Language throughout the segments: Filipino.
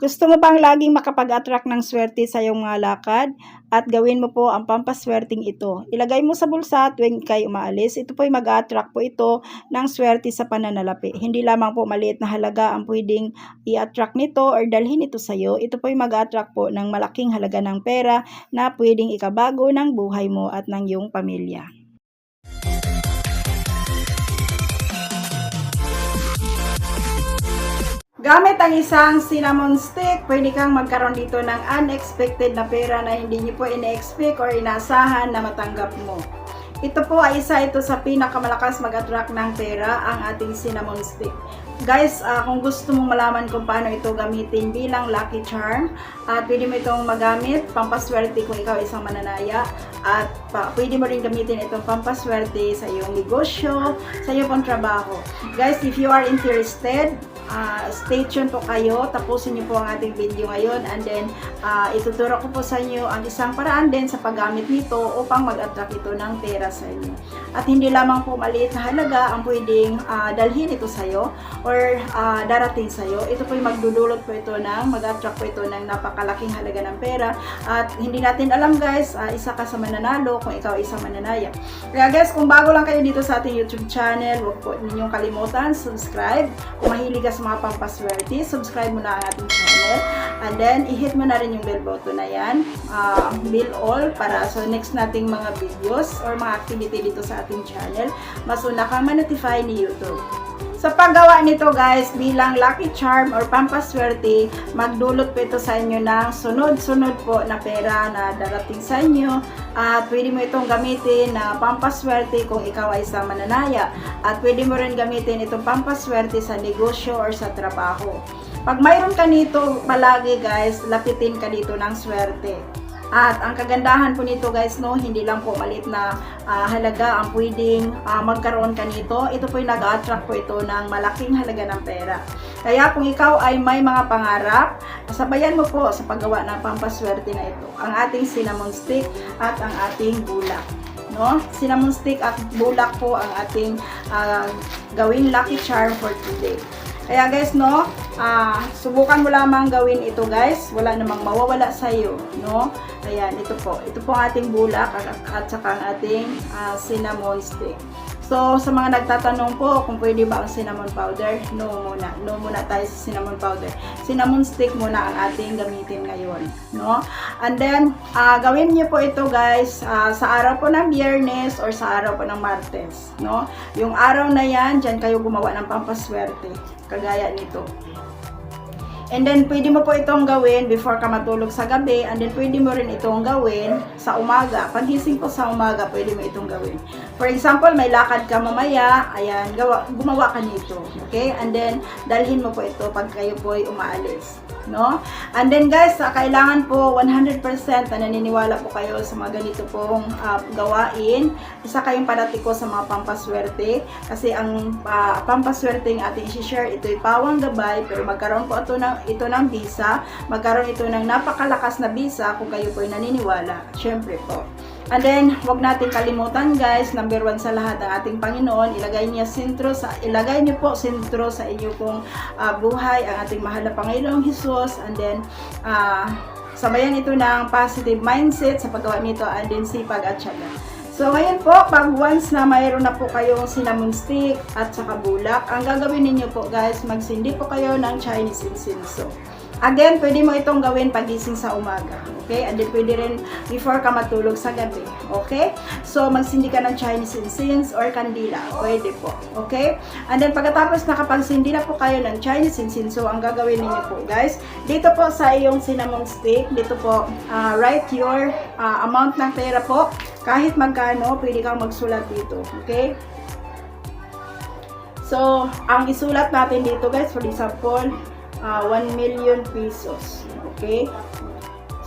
Gusto mo bang laging makapag-attract ng swerte sa iyong mga lakad? At gawin mo po ang pampaswerteng ito. Ilagay mo sa bulsa tuwing kayo umaalis. Ito po ay mag-attract po ito ng swerte sa pananalapi. Hindi lamang po maliit na halaga ang pwedeng i-attract nito or dalhin ito sa iyo. Ito po ay mag-attract po ng malaking halaga ng pera na pwedeng ikabago ng buhay mo at ng iyong pamilya. Gamit ang isang cinnamon stick, pwede kang magkaroon dito ng unexpected na pera na hindi niyo po ina-expect or inaasahan na matanggap mo. Ito po ay isa ito sa pinakamalakas mag-attract ng pera, ang ating cinnamon stick. Guys, ah, kung gusto mong malaman kung paano ito gamitin bilang lucky charm, at pwede mo itong magamit, pampaswerte kung ikaw isang mananaya, at pa, pwede mo rin gamitin itong pampaswerte sa iyong negosyo, sa iyong pang trabaho. Guys, if you are interested, uh, stay tuned po kayo. Tapusin niyo po ang ating video ngayon and then uh, ituturo ko po sa inyo ang isang paraan din sa paggamit nito upang mag-attract ito ng pera sa inyo. At hindi lamang po maliit na halaga ang pwedeng uh, dalhin ito sa iyo or uh, darating sa iyo. Ito po yung magdudulot po ito ng mag-attract po ito ng napakalaking halaga ng pera at hindi natin alam guys, uh, isa ka sa mananalo kung ikaw ay isang mananaya. Kaya guys, kung bago lang kayo dito sa ating YouTube channel, huwag po ninyong kalimutan, subscribe. Kung mahilig ka sa mga pampaswerte, subscribe mo na ang ating channel. And then, i-hit mo na rin yung bell button na yan. Uh, bell all para sa next nating mga videos or mga activity dito sa ating channel, mas una kang ma-notify ni YouTube. Sa paggawa nito guys, bilang lucky charm or pampaswerte, magdulot po ito sa inyo ng sunod-sunod po na pera na darating sa inyo at pwede mo itong gamitin na pampaswerte kung ikaw ay isang mananaya at pwede mo rin gamitin itong pampaswerte sa negosyo or sa trabaho. Pag mayroon ka nito palagi guys, lapitin ka dito ng swerte. At ang kagandahan po nito guys, no, hindi lang po maliit na uh, halaga ang pwedeng uh, magkaroon ka nito. Ito po yung nag-attract po ito ng malaking halaga ng pera. Kaya kung ikaw ay may mga pangarap, sabayan mo po sa paggawa ng pampaswerte na ito. Ang ating cinnamon stick at ang ating bulak. No? Cinnamon stick at bulak po ang ating uh, gawing lucky charm for today. Kaya guys, no, uh, subukan mo lamang gawin ito guys. Wala namang mawawala sa iyo, no? Ayan, ito po. Ito po ang ating bulak at, at saka ang ating uh, cinnamon stick. So, sa mga nagtatanong po kung pwede ba ang cinnamon powder, no muna. No muna tayo sa cinnamon powder. Cinnamon stick muna ang ating gamitin ngayon. No? And then, uh, gawin niyo po ito guys uh, sa araw po ng biyernes or sa araw po ng martes. No? Yung araw na yan, dyan kayo gumawa ng pampaswerte. Kagaya nito. And then, pwede mo po itong gawin before ka matulog sa gabi. And then, pwede mo rin itong gawin sa umaga. Paghising po sa umaga, pwede mo itong gawin. For example, may lakad ka mamaya. Ayan, gawa, gumawa ka nito. Okay? And then, dalhin mo po ito pag kayo po ay umaalis no? And then guys, uh, kailangan po 100% na naniniwala po kayo sa mga ganito pong uh, gawain. Isa kayong panati ko sa mga pampaswerte kasi ang uh, pampaswerte ng ating i-share ito ay pawang gabay pero magkaroon po ito ng, ito ng visa, magkaroon ito ng napakalakas na visa kung kayo po ay naniniwala. Siyempre po. And then, wag natin kalimutan guys, number one sa lahat ang ating Panginoon, ilagay niya sentro sa ilagay niyo po sentro sa inyo pong uh, buhay ang ating mahal na Panginoong Hesus and then uh, sabayan ito ng positive mindset sa paggawa nito and then sipag at syaga. So, ngayon po, pag once na mayroon na po kayong cinnamon stick at saka bulak, ang gagawin ninyo po guys, magsindi po kayo ng Chinese incense. Again, pwede mo itong gawin pagising sa umaga. Okay? And then pwede rin before ka matulog sa gabi. Okay? So, magsindi ka ng Chinese incense or kandila. Pwede po. Okay? And then pagkatapos nakapagsindi na po kayo ng Chinese incense, so ang gagawin niyo po guys, dito po sa iyong cinnamon stick, dito po, uh, write your uh, amount ng pera po. Kahit magkano, pwede kang magsulat dito. Okay? So, ang isulat natin dito guys, for example, uh, 1 million pesos. Okay?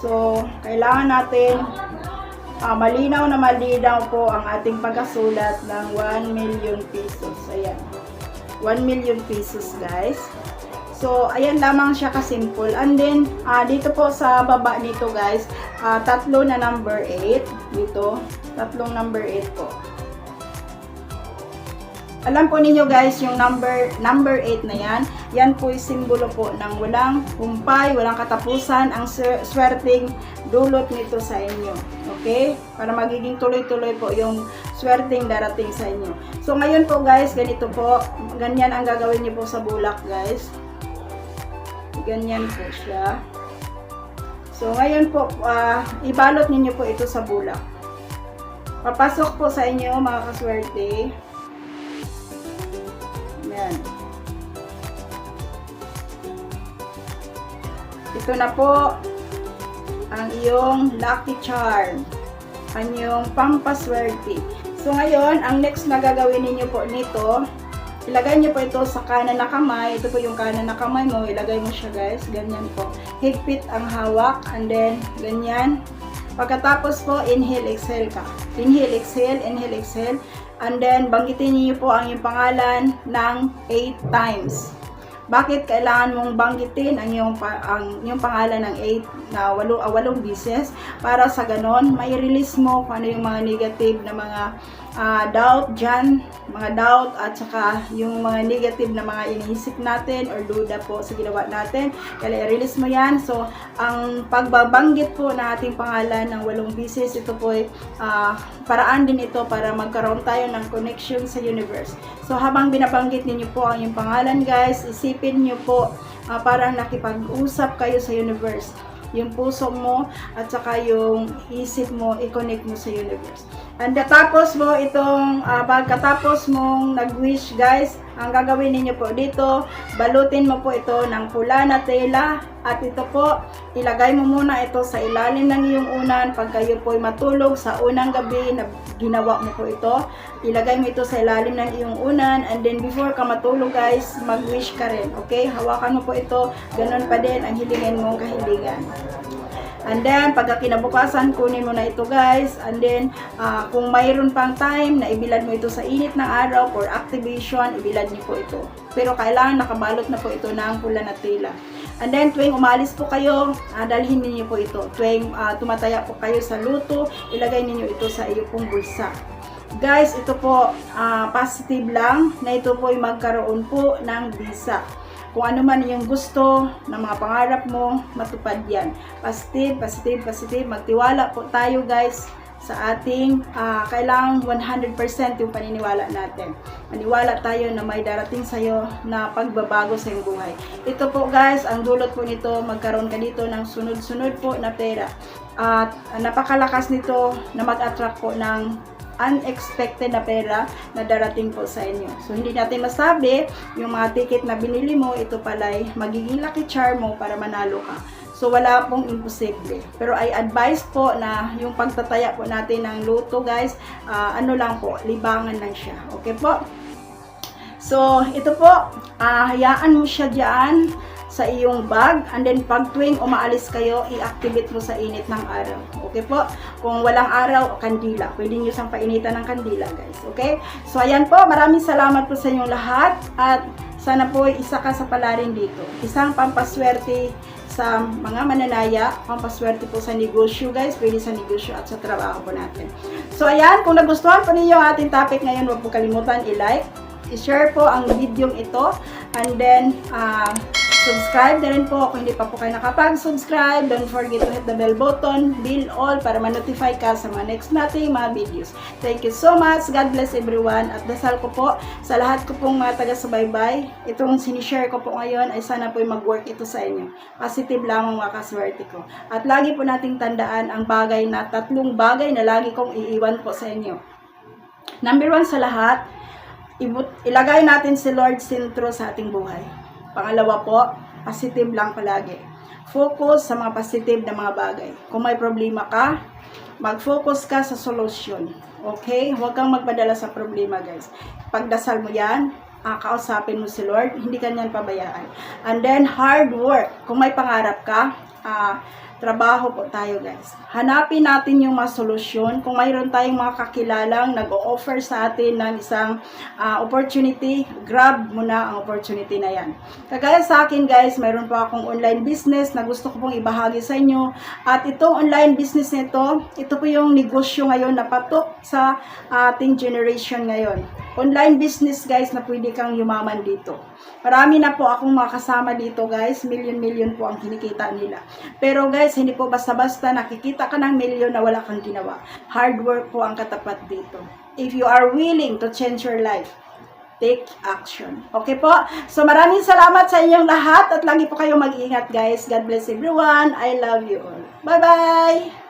So, kailangan natin uh, malinaw na malinaw po ang ating pagkasulat ng 1 million pesos. Ayan. 1 million pesos, guys. So, ayan lamang siya ka-simple. And then, uh, dito po sa baba nito, guys, uh, tatlo na number 8. Dito, tatlong number 8 po. Alam po ninyo guys, yung number number 8 na yan, yan po yung simbolo po ng walang humpay, walang katapusan, ang swer- swerteng dulot nito sa inyo. Okay? Para magiging tuloy-tuloy po yung swerteng darating sa inyo. So ngayon po guys, ganito po, ganyan ang gagawin niyo po sa bulak guys. Ganyan po siya. So ngayon po, ah, ibalot ninyo po ito sa bulak. Papasok po sa inyo mga kaswerte. Ito na po ang iyong lucky charm. Ang iyong pampaswerte. So ngayon, ang next na gagawin ninyo po nito, ilagay niyo po ito sa kanan na kamay. Ito po yung kanan na kamay mo. Ilagay mo siya guys. Ganyan po. Higpit ang hawak. And then, ganyan. Pagkatapos po, inhale, exhale ka. Inhale, exhale, inhale, exhale. And then, banggitin niyo po ang iyong pangalan ng 8 times. Bakit kailangan mong banggitin ang iyong, ang iyong pangalan ng 8 na walo, ah, walong bises para sa ganon, may release mo kung ano yung mga negative na mga ah, doubt dyan, mga doubt at saka yung mga negative na mga iniisip natin or duda po sa ginawa natin. Kaya i-release mo yan. So, ang pagbabanggit po ng ating pangalan ng walong bisis, ito po ay ah, paraan din ito para magkaroon tayo ng connection sa universe. So, habang binabanggit ninyo po ang yung pangalan guys, isipin nyo po ah, parang nakipag-usap kayo sa universe yung puso mo at saka yung isip mo, i-connect mo sa universe. And tapos mo itong ah, pagkatapos mong nag-wish guys, ang gagawin ninyo po dito, balutin mo po ito ng pula na tela at ito po, ilagay mo muna ito sa ilalim ng iyong unan pag kayo po matulog sa unang gabi na ginawa mo po ito. Ilagay mo ito sa ilalim ng iyong unan and then before ka matulog guys, mag-wish ka rin. Okay? Hawakan mo po ito, ganun pa din ang hilingin mong kahilingan. And then, pagka kinabukasan, kunin mo na ito guys. And then, ah, kung mayroon pang time na ibilad mo ito sa init ng araw for activation, ibilad niyo po ito. Pero kailangan nakabalot na po ito ng pula na tela. And then, tuwing umalis po kayo, ah, dalhin niyo po ito. Tuwing ah, tumataya po kayo sa luto, ilagay niyo ito sa iyo pong bulsa. Guys, ito po ah, positive lang na ito po ay magkaroon po ng visa kung ano man yung gusto ng mga pangarap mo, matupad yan. Positive, positive, positive. Magtiwala po tayo guys sa ating ah, kailangang 100% yung paniniwala natin. Maniwala tayo na may darating sa'yo na pagbabago sa iyong buhay. Ito po guys, ang dulot po nito, magkaroon ka dito ng sunod-sunod po na pera. At ah, napakalakas nito na mag-attract po ng unexpected na pera na darating po sa inyo. So, hindi natin masabi, yung mga ticket na binili mo, ito pala'y magiging lucky charm mo para manalo ka. So, wala pong imposible. Pero I advise po na yung pagtataya po natin ng luto, guys, ah, ano lang po, libangan lang siya. Okay po? So, ito po, ah, hayaan mo siya dyan sa iyong bag and then pag tuwing umaalis kayo, i-activate mo sa init ng araw. Okay po? Kung walang araw, kandila. Pwede nyo siyang painitan ng kandila, guys. Okay? So, ayan po. Maraming salamat po sa inyong lahat at sana po isa ka sa palarin dito. Isang pampaswerte sa mga mananaya, pampaswerte po sa negosyo guys, pwede sa negosyo at sa trabaho po natin. So ayan, kung nagustuhan po ninyo ang ating topic ngayon, huwag po kalimutan i-like, i-share po ang video ito, and then uh, subscribe na rin po kung hindi pa po kayo nakapag-subscribe. Don't forget to hit the bell button, bill all para ma-notify ka sa mga next nating mga videos. Thank you so much. God bless everyone. At dasal ko po sa lahat ko pong mga taga-subaybay. Itong sinishare ko po ngayon ay sana po mag-work ito sa inyo. Positive lamang mga kaswerte ko. At lagi po nating tandaan ang bagay na tatlong bagay na lagi kong iiwan po sa inyo. Number one sa lahat, ilagay natin si Lord sentro sa ating buhay. Pangalawa po, positive lang palagi. Focus sa mga positive na mga bagay. Kung may problema ka, mag-focus ka sa solution. Okay? Huwag kang magpadala sa problema, guys. Pagdasal mo yan, ah, kausapin mo si Lord, hindi ka pabayaan. And then, hard work. Kung may pangarap ka, ah, trabaho po tayo guys. Hanapin natin yung mga solusyon. Kung mayroon tayong mga kakilalang nag-o-offer sa atin ng isang ah, opportunity, grab mo na ang opportunity na yan. Kagaya sa akin guys, mayroon po akong online business na gusto ko pong ibahagi sa inyo. At itong online business nito, ito po yung negosyo ngayon na patok sa ating generation ngayon. Online business guys na pwede kang yumaman dito. Marami na po akong mga kasama dito guys, million-million po ang kinikita nila. Pero guys, hindi po basta-basta nakikita ka ng million na wala kang ginawa. Hard work po ang katapat dito. If you are willing to change your life, take action. Okay po? So maraming salamat sa inyong lahat at lagi po kayong mag-ingat guys. God bless everyone. I love you all. Bye-bye!